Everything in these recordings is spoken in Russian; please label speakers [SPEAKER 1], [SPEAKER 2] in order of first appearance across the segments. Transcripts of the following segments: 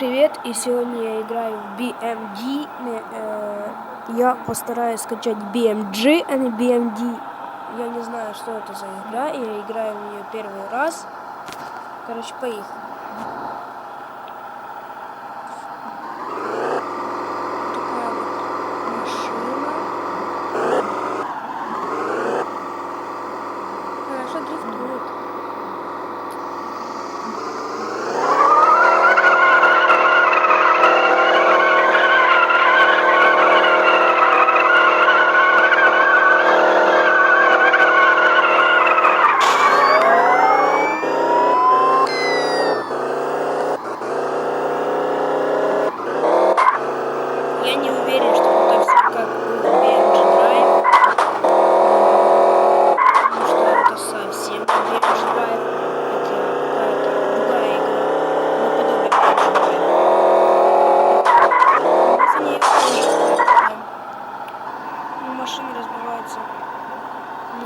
[SPEAKER 1] привет! И сегодня я играю в BMD. Э, Я постараюсь скачать BMG, а не BMD. Я не знаю, что это за игра. Я играю в нее первый раз. Короче, поехали. Такая вот машина. Хорошо дрифтует. Я не уверен, что это все как в BMG Drive. Потому что это совсем не BMG Drive. Это какая-то другая игра. Наподобие BMG Drive. За ней тоже играем. Ну, машина разбивается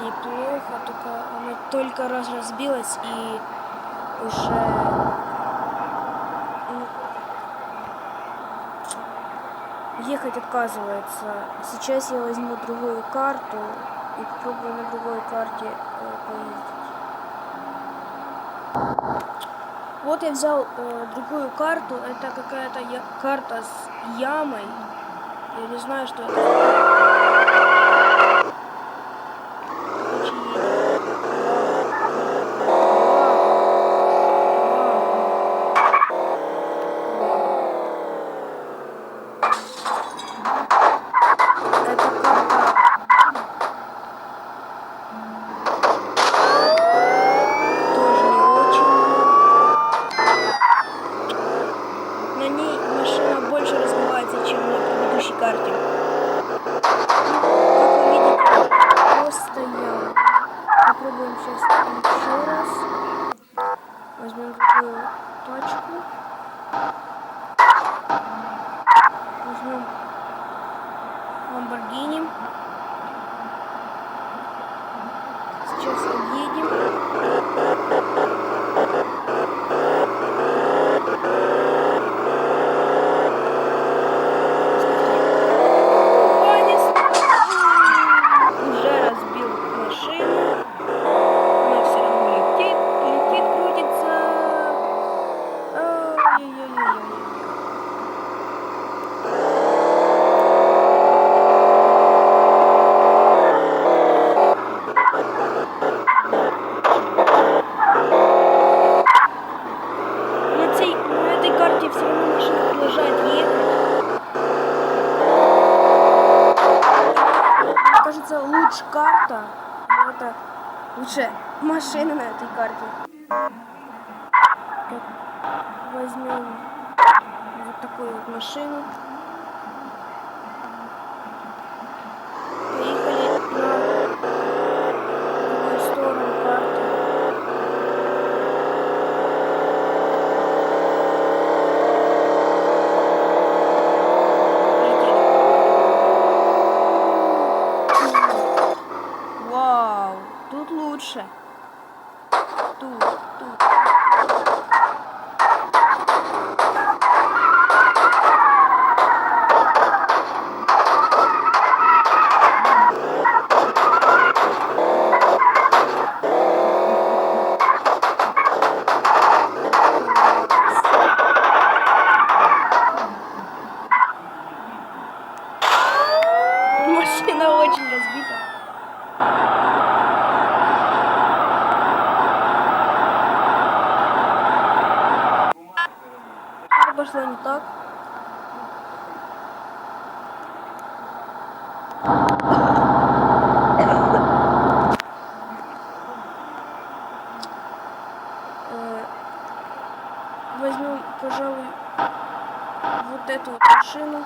[SPEAKER 1] неплохо, только она только раз разбилась и уже ну, ехать отказывается. Сейчас я возьму другую карту и попробую на другой карте э, поездить. Вот я взял э, другую карту. Это какая-то карта с ямой. Я не знаю, что это. Короче, едем. Это карта тоже не очень. На ней машина больше развивается, чем на предыдущей карте. Ну, Как вы видите, просто я. Попробуем сейчас еще раз. Возьмем другую тачку. Возьмем Ламборгини. Сейчас едем. Уже разбил машину. Она все равно летит, летит, крутится. Ай-яй-яй-яй-яй. На, цей, на этой карте все равно машина продолжает ехать. Мне кажется, лучше карта, но это лучше машина на этой карте. Возьмем вот такую вот машину. Поехали на другую сторону карты. Вау, тут лучше. Тут, тут. Машина очень разбита. Пошло не так. Э, Возьмем, пожалуй, вот эту вот машину.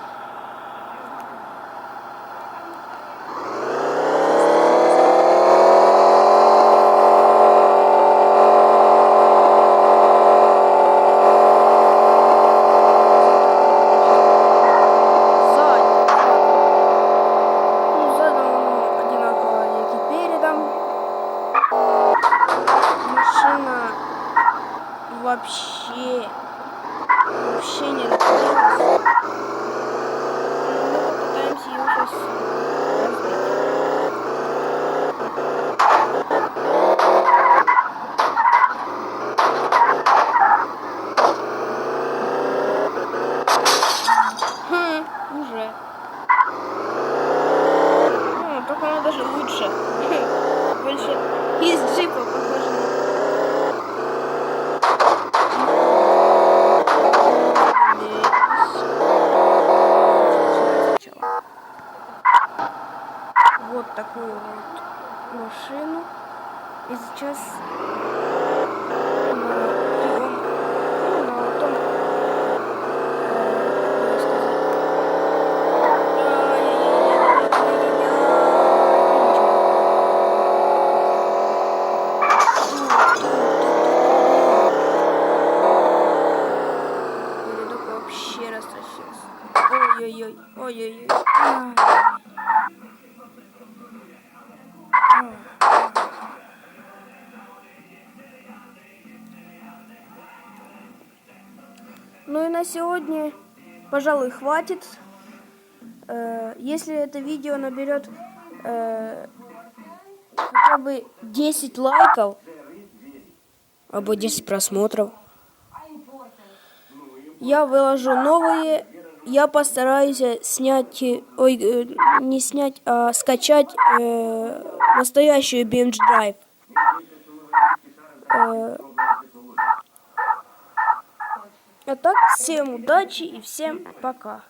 [SPEAKER 1] Вообще, вообще не разбилась. Мы попытаемся ее сейчас разбить. Хм, уже. Ну, только она даже лучше. Больше из джипа похоже на Сначала. Вот такую вот машину. И сейчас вообще растащился. Ой-ой-ой, ой-ой-ой. Ну и на сегодня, пожалуй, хватит. Э, Если это видео наберет э, хотя бы 10 лайков, або 10 просмотров, я выложу новые. Я постараюсь снять, ой, э, не снять, а скачать э, настоящую Drive. Э, а так, всем удачи и всем пока.